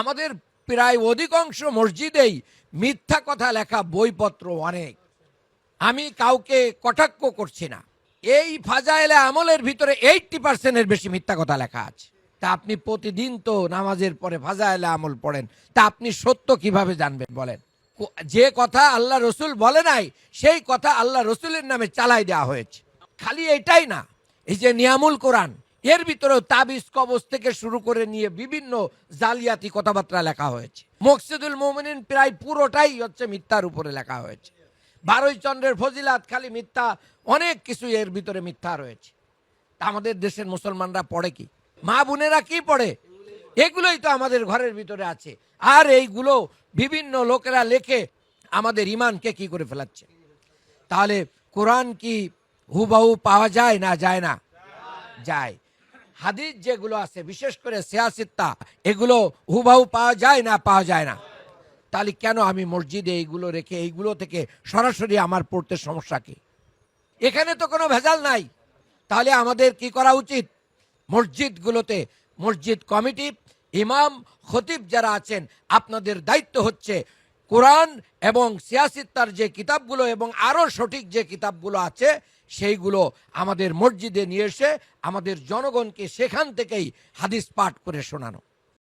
আমাদের প্রায় অধিকাংশ মসজিদেই মিথ্যা কথা লেখা বইপত্র অনেক। আমি কাউকে কটাক্ষ করছি না। এই ফাজাইলে আমলের ভিতরে এইটটি পার্সেন্টের বেশি মিথ্যা কথা লেখা আছে। তা আপনি প্রতিদিন তো নামাজের পরে ফাজাইলে আমল পড়েন। তা আপনি সত্য কীভাবে জানবেন বলেন? যে কথা আল্লাহ রসুল বলে নাই, সেই কথা আল্লাহ রসুলের নামে চালাই দেওয়া হয়েছে। খালি এটাই না। এই যে নিয়ামুল কোরআন এর ভিতরেও তাবিজ কবজ থেকে শুরু করে নিয়ে বিভিন্ন জালিয়াতি কথাবার্তা লেখা হয়েছে। মকসিদুল মোমিনিন প্রায় পুরোটাই হচ্ছে মিথ্যার উপরে লেখা হয়েছে। বারোই চন্দ্রের ফজিলাত খালি মিথ্যা, অনেক কিছু এর ভিতরে মিথ্যা রয়েছে। আমাদের দেশের মুসলমানরা পড়ে কি? মা বোনেরা কি পড়ে? এগুলোই তো আমাদের ঘরের ভিতরে আছে। আর এইগুলো বিভিন্ন লোকেরা লেখে আমাদের ইমানকে কি করে ফেলাচ্ছে? তাহলে কোরআন কি হুবাহু পাওয়া যায় না যায় না? যায়। হাদিস যেগুলো আছে, বিশেষ করে সিয়াসিত্তা, এগুলো হুবাহু পাওয়া যায় না, পাওয়া যায় না। তাহলে কেন আমি মসজিদে এইগুলো রেখে, এইগুলো থেকে সরাসরি আমার পড়তে সমস্যা কি? এখানে তো কোনো ভেজাল নাই। তাহলে আমাদের কি করা উচিত? মসজিদগুলোতে, মসজিদ কমিটি, ইমাম, খতিব যারা আছেন, আপনাদের দায়িত্ব হচ্ছে কোরআন এবং সিয়াসিত্তার যে কিতাবগুলো এবং আরও সঠিক যে কিতাবগুলো আছে, সেইগুলো আমাদের মসজিদে নিয়ে এসে আমাদের জনগণকে সেখান থেকেই হাদিস পাঠ করে শোনানো।